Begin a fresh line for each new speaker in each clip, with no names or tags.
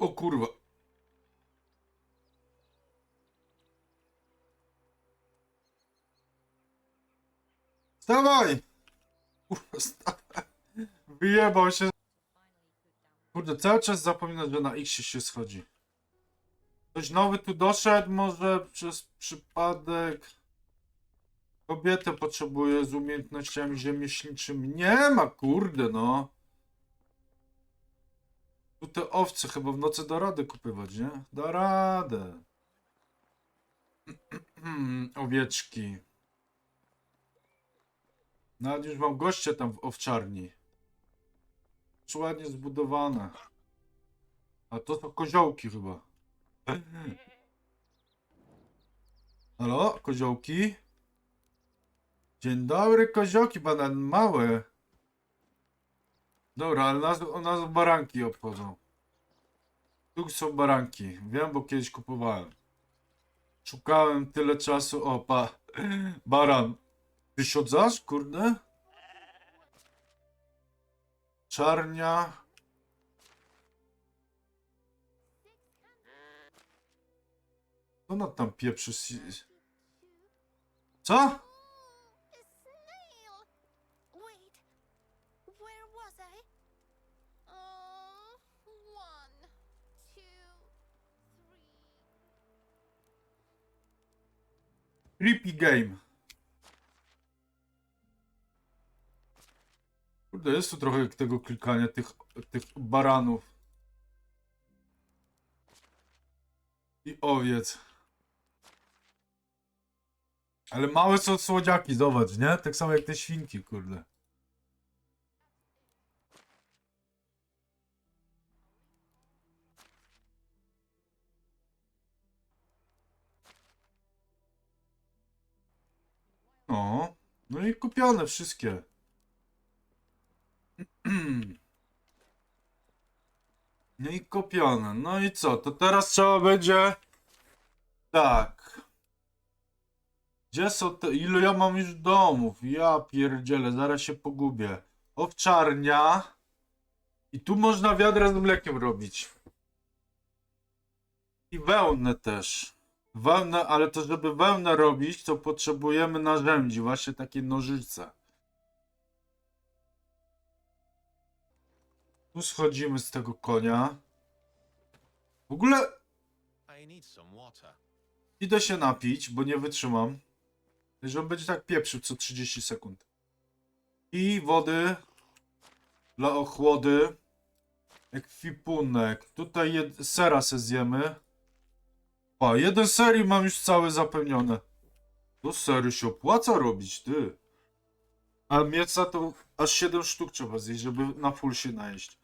O kurwa. Wstawaj! Kurwa, wstawaj. Wyjebał się. Kurde, cały czas zapominam, że na X się schodzi. Ktoś nowy tu doszedł, może przez przypadek. Kobietę potrzebuje z umiejętnościami rzemieślniczymi. Nie ma, kurde, no. Tu te owce chyba w nocy da radę kupywać, nie? Da radę. Owieczki. Nawet już mam goście tam w owczarni. Już ładnie zbudowane. A to są koziołki chyba. Halo, koziołki? Dzień dobry, koziołki, banan małe. Dobra, ale nas, nas baranki obchodzą. Tu są baranki. Wiem, bo kiedyś kupowałem. Szukałem tyle czasu. O, pa. Baran. Ty siodzasz, kurde? Czarnia. Co ona tam pieprzy? Co? Creepy game. Kurde, jest tu trochę tego klikania tych, tych baranów. I owiec. Ale małe są słodziaki, zobacz, nie? Tak samo jak te świnki, kurde. No i kupione wszystkie. No i kupione. No i co? To teraz trzeba będzie. Tak. Gdzie są te. Ilu ja mam już domów? Ja pierdzielę, zaraz się pogubię. Owczarnia. I tu można wiadra z mlekiem robić. I wełnę też. Wełnę, ale to żeby wełnę robić, to potrzebujemy narzędzi, właśnie takie nożyce. Tu schodzimy z tego konia. W ogóle idę się napić, bo nie wytrzymam. Że on będzie tak pieprzył co 30 sekund. I wody dla ochłody. Ekwipunek. Tutaj sera se zjemy. O, jeden serii mam już cały zapełnione. To sery się opłaca robić, ty. A mięsa to aż 7 sztuk trzeba zjeść, żeby na full się najeść.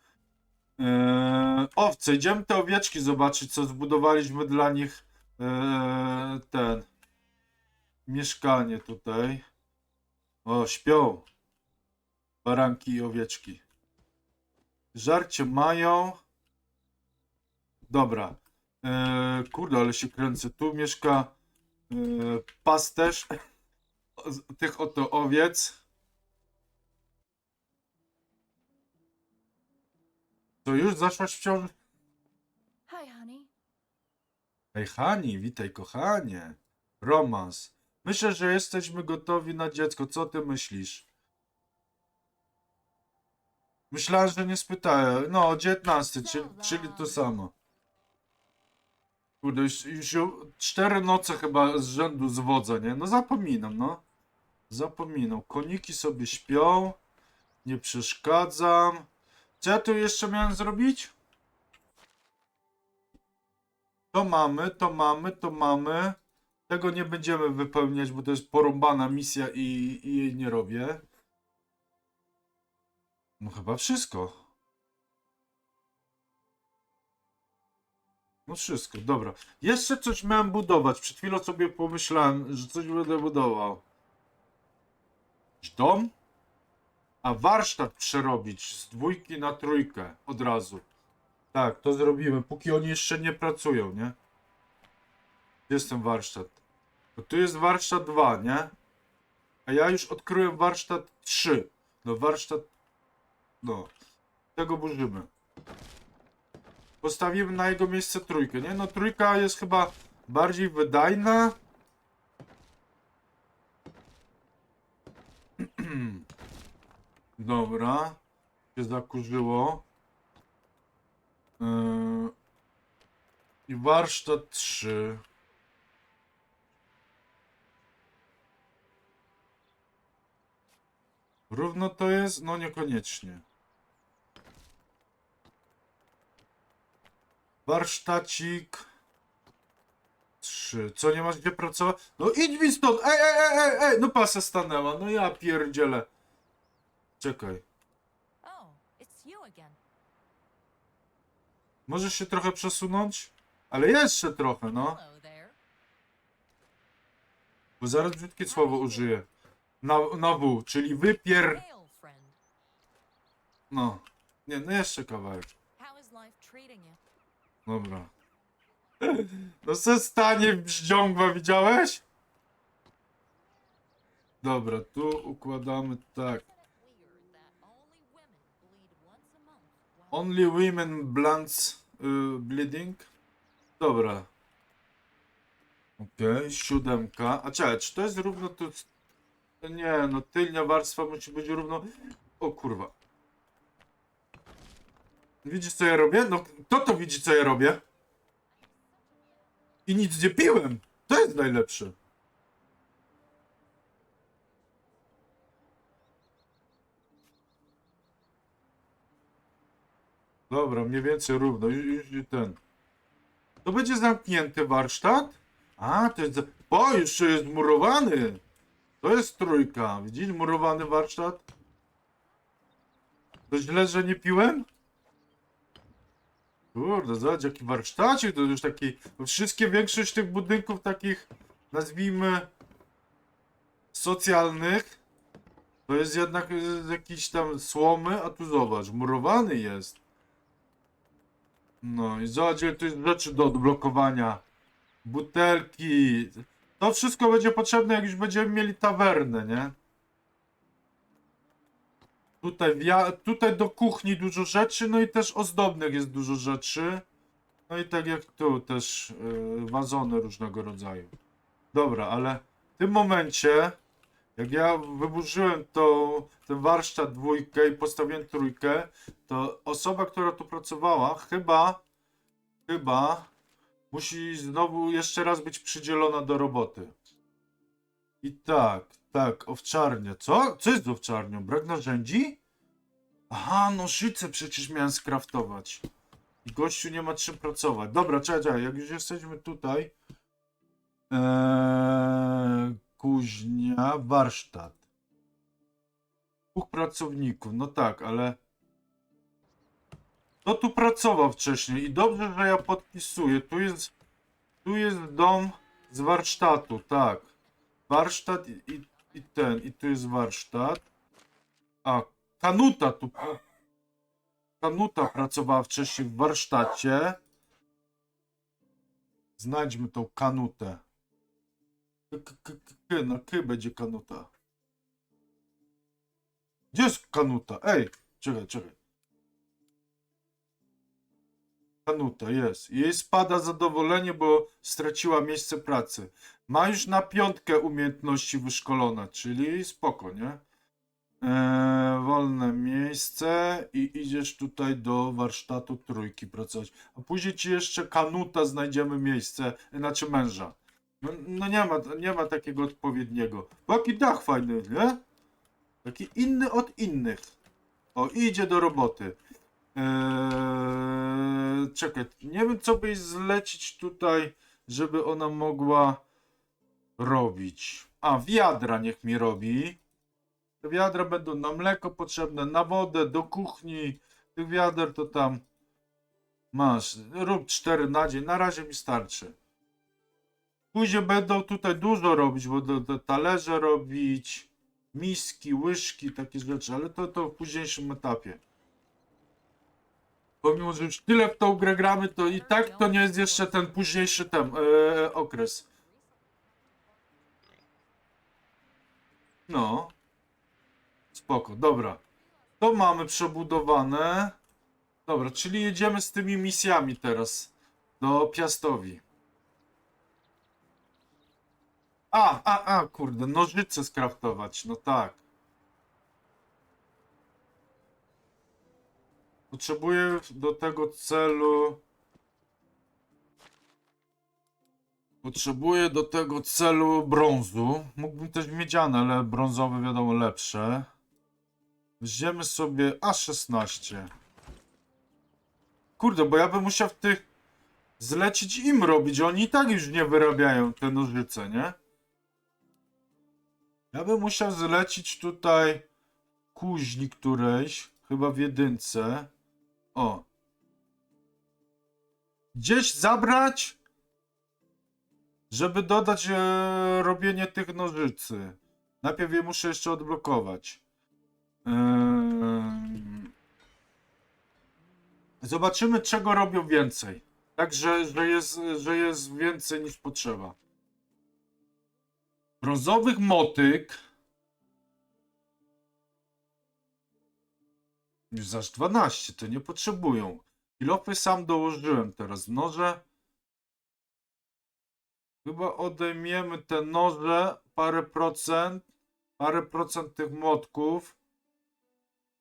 Eee, owce, idziemy te owieczki zobaczyć, co zbudowaliśmy dla nich. Eee, ten. Mieszkanie tutaj. O, śpią. Baranki i owieczki. Żarcie mają. Dobra. Eee, kurde, ale się kręcę. Tu mieszka eee, pasterz tych oto owiec. To już zaszłaś w ciąży?
Hi, honey.
Hej Hani, witaj kochanie. Romans. Myślę, że jesteśmy gotowi na dziecko. Co ty myślisz? Myślałem, że nie spytałem. No, 19, czyli, czyli to samo. Kurde, już, już cztery noce chyba z rzędu zwodzę, nie? No zapominam, no. Zapominam. Koniki sobie śpią. Nie przeszkadzam. Co ja tu jeszcze miałem zrobić? To mamy, to mamy, to mamy. Tego nie będziemy wypełniać, bo to jest porąbana misja i, i jej nie robię. No chyba wszystko. No wszystko, dobra. Jeszcze coś miałem budować. Przed chwilą sobie pomyślałem, że coś będę budował. Dom? A warsztat przerobić z dwójki na trójkę od razu. Tak, to zrobimy, póki oni jeszcze nie pracują, nie? Gdzie jest ten warsztat? Bo tu jest warsztat 2, nie? A ja już odkryłem warsztat 3. No warsztat... No. Tego burzymy. Postawimy na jego miejsce trójkę, nie? No trójka jest chyba bardziej wydajna. Dobra. Się zakurzyło. Yy... Warsztat 3. Równo to jest? No niekoniecznie. Warsztacik. 3. Co, nie masz gdzie pracować? No idź mi stąd! Ej, ej, ej, ej, ej! No pasa stanęła, no ja pierdzielę. Czekaj.
Oh.
Możesz się trochę przesunąć? Ale jeszcze trochę, no. Bo zaraz brzydkie słowo użyję. Na, na W, czyli wypier... No. Nie, no jeszcze kawałek. Dobra. No se stanie bździągwa, widziałeś? Dobra, tu układamy tak.
Only women
blunts y, bleeding. Dobra. Okej, siódemka. A czekaj, czy to jest równo tu... Nie, no tylnia warstwa musi być równo... O kurwa. Widzisz co ja robię? No kto to widzi co ja robię? I nic nie piłem. To jest najlepsze. Dobra, mniej więcej równo. Już, już ten. To będzie zamknięty warsztat? A, to jest. O, jeszcze jest murowany. To jest trójka. Widzisz, murowany warsztat? To źle, że nie piłem? Kurde, zobacz, jaki warsztacik. To już taki. no Wszystkie, większość tych budynków takich, nazwijmy, socjalnych, to jest jednak z jakiś tam słomy, a tu zobacz, murowany jest. No i zobacz, tu jest rzeczy do odblokowania. Butelki. To wszystko będzie potrzebne, jak już będziemy mieli tawernę, nie? Tutaj, wia- tutaj do kuchni dużo rzeczy, no i też ozdobnych jest dużo rzeczy. No i tak jak tu też yy, wazony różnego rodzaju. Dobra, ale w tym momencie, jak ja wyburzyłem to, ten warsztat dwójkę i postawiłem trójkę, to osoba, która tu pracowała, chyba, chyba musi znowu jeszcze raz być przydzielona do roboty. I tak, tak, owczarnia. Co? Co jest z owczarnią? Brak narzędzi? Aha, nożyce przecież miałem skraftować. I gościu nie ma czym pracować. Dobra, czekaj, czekaj, jak już jesteśmy tutaj. Eee, kuźnia, warsztat. Dwóch pracowników, no tak, ale... Kto tu pracował wcześniej? I dobrze, że ja podpisuję. Tu jest, tu jest dom z warsztatu, tak. Warsztat i, i, i ten, i tu jest warsztat. A, Kanuta tu. Kanuta pracowała wcześniej w warsztacie. Znajdźmy tą kanutę. Na K będzie kanuta. Gdzie jest kanuta? Ej, czekaj, czekaj. Kanuta jest. Jej spada zadowolenie, bo straciła miejsce pracy. Ma już na piątkę umiejętności wyszkolone, czyli spoko, nie? Eee, wolne miejsce i idziesz tutaj do warsztatu trójki pracować. A później ci jeszcze kanuta znajdziemy miejsce, znaczy męża. No, no nie, ma, nie ma takiego odpowiedniego. Bo Jaki dach fajny, nie? Taki inny od innych. O, idzie do roboty. Eee, czekaj, nie wiem co by jej zlecić tutaj, żeby ona mogła robić. A, wiadra niech mi robi. Te wiadra będą na mleko potrzebne, na wodę, do kuchni. Tych wiader to tam masz. Rób cztery na dzień, na razie mi starczy. Później będą tutaj dużo robić, bo do, do talerze robić, miski, łyżki, takie rzeczy, ale to, to w późniejszym etapie. Pomimo, że już tyle w tą grę gramy, to i tak to nie jest jeszcze ten późniejszy tem, e, okres. No. Spoko, dobra. To mamy przebudowane. Dobra, czyli jedziemy z tymi misjami teraz do Piastowi. A, a, a, kurde, nożyce skraftować, no tak. Potrzebuję do tego celu. Potrzebuję do tego celu brązu. Mógłbym też miedziane, ale brązowe wiadomo lepsze. Weźmiemy sobie A16. Kurde, bo ja bym musiał w tych zlecić im robić. Oni i tak już nie wyrabiają te nożyce, nie? Ja bym musiał zlecić tutaj kuźni którejś, chyba w jedynce. O. Gdzieś zabrać, żeby dodać e, robienie tych nożycy. Najpierw je muszę jeszcze odblokować. Zobaczymy, czego robią więcej. Także, że jest, że jest więcej niż potrzeba. Brązowych motyk. Już aż 12, to nie potrzebują. Kilofy sam dołożyłem teraz. Noże. Chyba odejmiemy te noże, parę procent, parę procent tych młotków.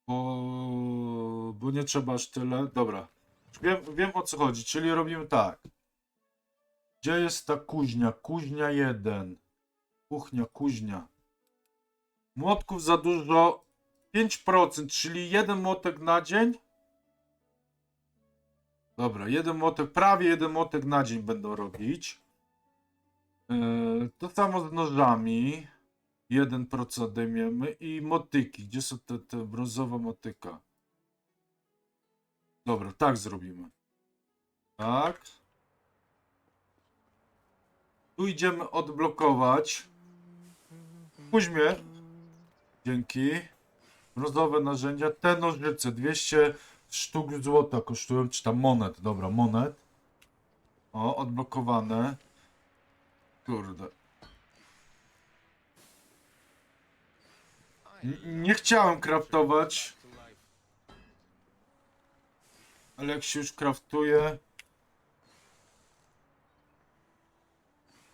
Bo, bo nie trzeba aż tyle. Dobra. Wiem, wiem o co chodzi, czyli robimy tak. Gdzie jest ta kuźnia? Kuźnia 1. Kuchnia, kuźnia. Młotków za dużo. 5%, czyli jeden młotek na dzień. Dobra, jeden młotek, prawie jeden młotek na dzień będą robić. Yy, to samo z nożami. 1% odejmiemy. I motyki. Gdzie są te, te brązowa motyka? Dobra, tak zrobimy. Tak. Tu idziemy odblokować. Późmie. Dzięki. Brązowe narzędzia. Te nożyce. 200 sztuk złota kosztują. Czy tam monet. Dobra, monet. O, odblokowane. Kurde. Nie chciałem kraftować, ale jak się już kraftuje,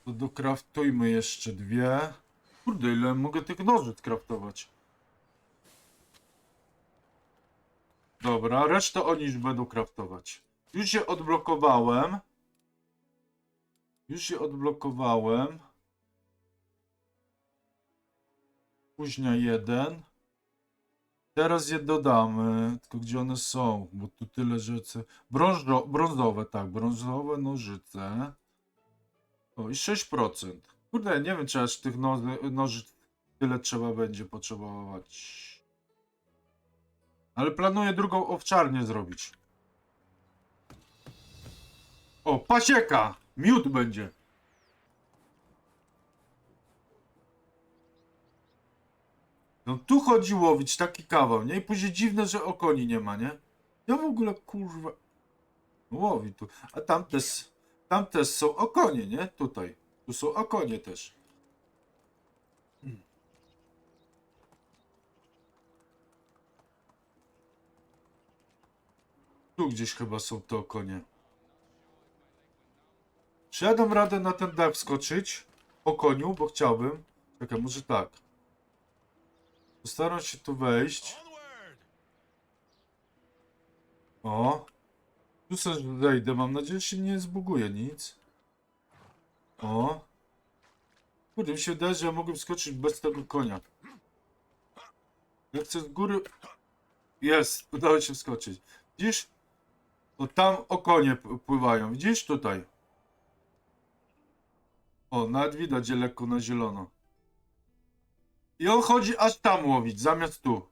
to dokraftujmy jeszcze dwie. Kurde, ile mogę tych nożyc kraftować? Dobra, resztę oni będą kraftować. Już je odblokowałem. Już je odblokowałem. Późnia jeden. Teraz je dodamy. Tylko gdzie one są? Bo tu tyle rzeczy. Brązo, brązowe, tak. Brązowe nożyce. O i 6%. Kurde, nie wiem czy aż tych noży, nożyc tyle trzeba będzie potrzebować. Ale planuję drugą owczarnię zrobić. O, pasieka! Miód będzie. No tu chodzi łowić taki kawał, nie? I później dziwne, że okoni nie ma, nie? Ja w ogóle kurwa łowi tu. A tam też, tam też są okonie, nie? Tutaj. Tu są okonie też. Tu gdzieś chyba są te okonie. Czy ja dam radę na ten dach wskoczyć? Po koniu, bo chciałbym. Czekaj, może tak. Postaram się tu wejść. O. Tu sobie wejdę. Mam nadzieję, że się nie zbuguje nic. O. Kurde, mi się wydaje, że ja mogłem skoczyć bez tego konia. Ja chcę z góry... Jest, udało się wskoczyć. Widzisz? To tam okonie pływają. Widzisz? Tutaj. O, nawet widać je lekko na zielono. I on chodzi aż tam łowić, zamiast tu.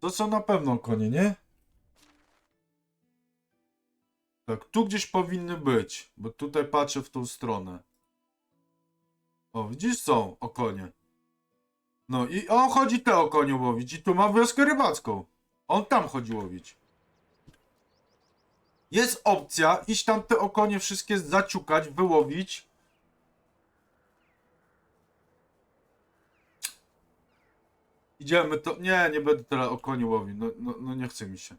To są na pewno konie, nie? Tak, tu gdzieś powinny być, bo tutaj patrzę w tą stronę. O, widzisz, są okonie. No i on chodzi te okonie łowić i tu ma wioskę rybacką. On tam chodzi łowić. Jest opcja iść tam te okonie wszystkie zaciukać, wyłowić. Idziemy to... Nie, nie będę tyle okoni łowił. No, no, no nie chce mi się.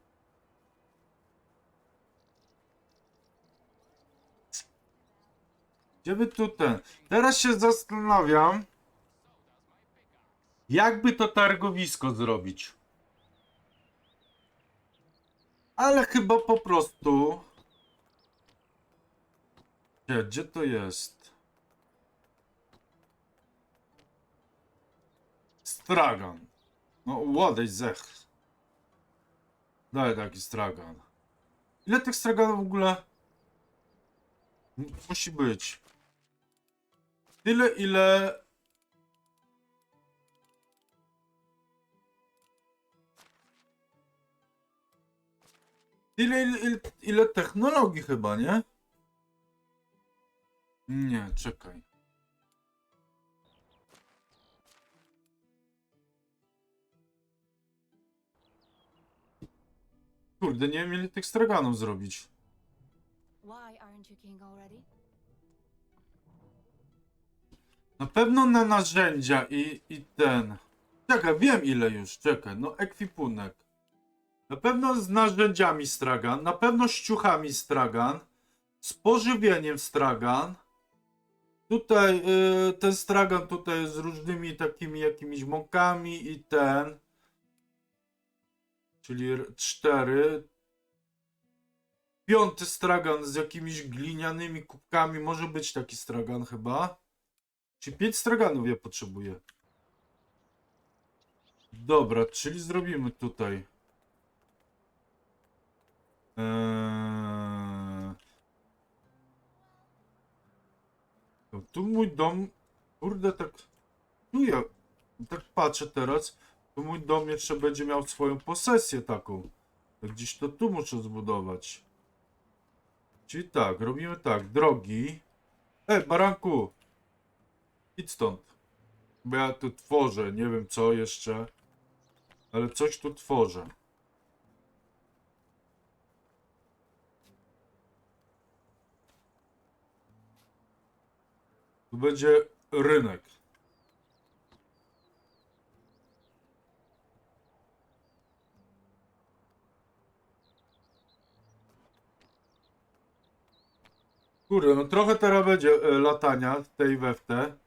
Gdzie by tu ten? Teraz się zastanawiam, jakby to targowisko zrobić. Ale chyba po prostu... Gdzie, gdzie to jest? Stragan. No, ładej zech. Daj taki stragan. Ile tych straganów w ogóle musi być? Tyle, ile... Tyle, ile, ile, ile technologii chyba, nie? Nie, czekaj. Kurde, nie wiem ile tych straganów zrobić. Na pewno na narzędzia i, i ten. Czekaj, wiem ile już, czekaj, no ekwipunek. Na pewno z narzędziami stragan, na pewno z ciuchami stragan, z pożywieniem stragan. Tutaj y, ten stragan tutaj z różnymi takimi jakimiś mąkami i ten. Czyli cztery. Piąty stragan z jakimiś glinianymi kubkami. Może być taki stragan chyba. Czyli 5 straganów ja potrzebuję. Dobra, czyli zrobimy tutaj. Eee... Tu mój dom. Kurde, tak. Tu ja. Tak patrzę teraz. Tu mój dom jeszcze będzie miał swoją posesję taką. Gdzieś to tu muszę zbudować. Czyli tak, robimy tak. Drogi. Ej, baranku! Idź stąd. Bo ja tu tworzę, nie wiem co jeszcze. Ale coś tu tworzę. Tu będzie rynek. Kurde, no trochę teraz będzie e, latania tej we te.